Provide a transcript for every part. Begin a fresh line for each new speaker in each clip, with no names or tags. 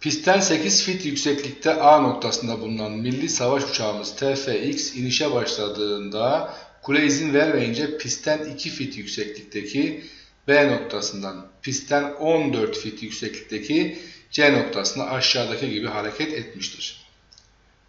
Pistten 8 fit yükseklikte A noktasında bulunan milli savaş uçağımız TFX inişe başladığında kule izin vermeyince pistten 2 fit yükseklikteki B noktasından pistten 14 fit yükseklikteki C noktasına aşağıdaki gibi hareket etmiştir.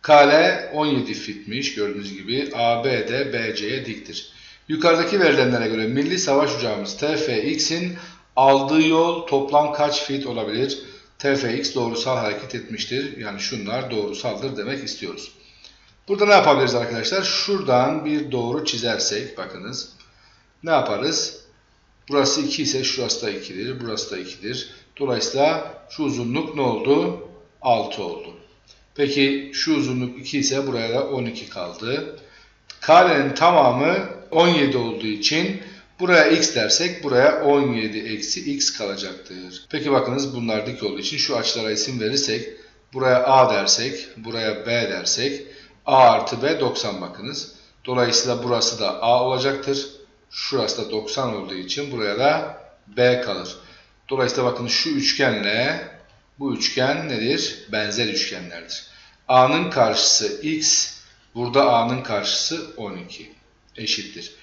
Kale 17 fitmiş gördüğünüz gibi AB de BC'ye diktir. Yukarıdaki verilenlere göre milli savaş uçağımız TFX'in aldığı yol toplam kaç fit olabilir? TFX doğrusal hareket etmiştir. Yani şunlar doğrusaldır demek istiyoruz. Burada ne yapabiliriz arkadaşlar? Şuradan bir doğru çizersek bakınız. Ne yaparız? Burası 2 ise şurası da 2'dir. Burası da 2'dir. Dolayısıyla şu uzunluk ne oldu? 6 oldu. Peki şu uzunluk 2 ise buraya da 12 kaldı. Karenin tamamı 17 olduğu için buraya x dersek buraya 17 eksi x kalacaktır. Peki bakınız bunlar dik olduğu için şu açılara isim verirsek buraya a dersek buraya b dersek a artı b 90 bakınız. Dolayısıyla burası da a olacaktır. Şurası da 90 olduğu için buraya da b kalır. Dolayısıyla bakın şu üçgenle bu üçgen nedir? Benzer üçgenlerdir. A'nın karşısı x, burada A'nın karşısı 12 eşittir.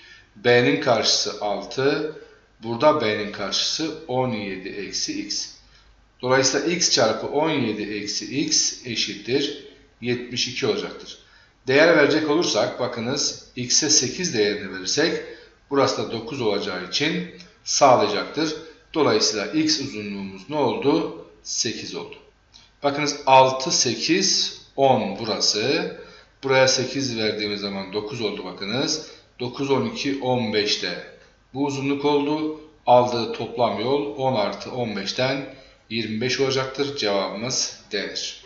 B'nin karşısı 6, burada B'nin karşısı 17 eksi x. Dolayısıyla x çarpı 17 eksi x eşittir 72 olacaktır. Değer verecek olursak bakınız x'e 8 değerini verirsek burası da 9 olacağı için sağlayacaktır. Dolayısıyla x uzunluğumuz ne oldu? 8 oldu. Bakınız 6, 8, 10 burası. Buraya 8 verdiğimiz zaman 9 oldu bakınız. 9, 12, 15 de bu uzunluk oldu. Aldığı toplam yol 10 artı 15'ten 25 olacaktır. Cevabımız D'dir.